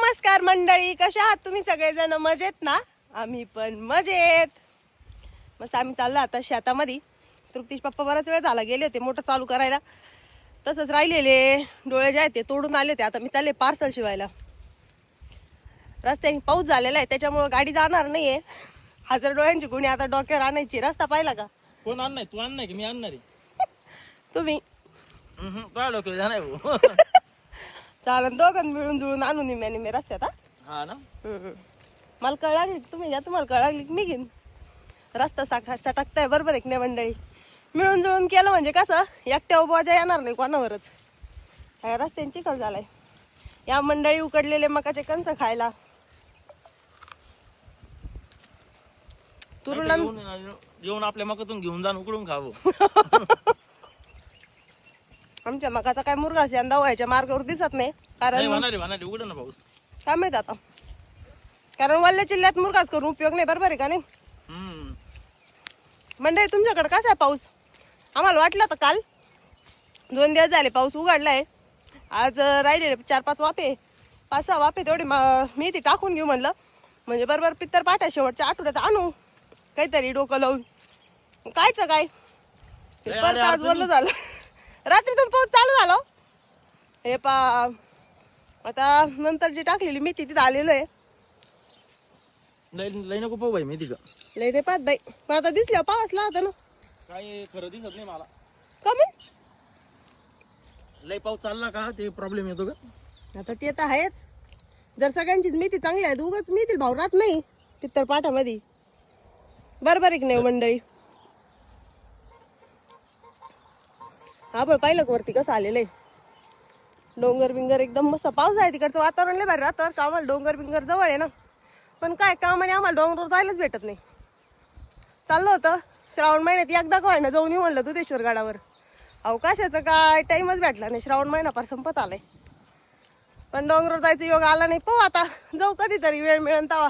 नमस्कार मंडळी कशा आहात तुम्ही सगळेजण? मजेत ना? आम्ही पण मजेत. मस्त आम्ही चाललो आता शेतामध्ये. तृप्तीश पप्पा बराच वेळ झाला गेले होते मोटर चालू करायला. तसंच राहिलेले. डोळे जे आहेत ते तोडून आले होते. आता मी चालले पार्सल शिवायला. रस्त्याने पाऊस झालेला आहे त्याच्यामुळं गाडी जाणार नाहीये. हजार डोळ्यांची गुणी आता डोक्यावर आणायची. रस्ता पाहिला का? कोण आणणार? तू आणणार की मी आणणार आहे? तुम्ही. जाणार भाऊ. चालन दोघं मिळून जुळून आणून निम्या निम्या रस्त्यात हा? हा ना. हम्म. मला कळ लागली की तुम्ही या तुम्हाला कळ लागली की मी घेईन. रस्ता साखा सटकताय बरोबर आहे की नाही मंडळी? मिळून जुळून केलं म्हणजे कसं एकट्या उभा येणार नाही कोणावरच. ह्या रस्त्यांची चिखल झालाय. या मंडळी उकडलेले मकाचे कंस खायला. तुरुला येऊन येऊन आपल्या मकातून घेऊन जाऊन उकडून खावं. आमच्या मकाचा काय मुरगा यंदा व्हायच्या मार्गावर दिसत नाही. कारण होणार उघड ना पाऊस काय माहीत आता. कारण वल्ल्या जिल्ह्यात मुरगाच करून उपयोग नाही बरोबर आहे का नाही. मंडळी तुमच्याकडे कसा आहे पाऊस? आम्हाला वाटलं तर काल दोन दिवस झाले पाऊस उघडलाय. आज राहिले चार पाच वाफे. पाच सहा वाफे तेवढे मा- ती टाकून घेऊ म्हणलं. म्हणजे बरोबर पित्तर पाठा शेवटच्या आठवड्यात आणू. काहीतरी डोकं लावून. कायच काय? परत आज. बोललं झालं. रात्रीतून पाऊस चालू झाला हो. हे पा आता नंतर जी टाकलेली मी तिथे आलेलो आहे. लय लय नको पाहू बाई माहिती का लय रे पाच बाई. पण आता दिसल्या पावसला होता ना. काय खरं दिसत नाही मला. कमी लय पाऊस चालला का ते प्रॉब्लेम येतो का? आता ते तर आहेच. जर सगळ्यांचीच मेथी चांगली आहे उगाच मेथी भाव राहत नाही. पित्तर पाठामध्ये बरोबर आहे की नाही मंडळी? हा आपण पाहिलं वरती कसं आलेलं आहे? डोंगर बिंगर एकदम मस्त. पाऊस आहे तिकडचं वातावरण लय भारी राहतं. का आम्हाला डोंगर बिंगर जवळ आहे ना? पण काय कामाने आम्हाला डोंगरावर जायलाच भेटत नाही. चाललं होतं. श्रावण महिन्यात एकदा का व्हायना जाऊन येऊ म्हणलं दुधेश्वर अहो अवकाशाचं काय? टाईमच भेटला नाही. श्रावण महिना फार संपत आलाय. पण डोंगरावर जायचं योग आला नाही. पाहू आता. जाऊ कधीतरी. वेळ मिळेल तवा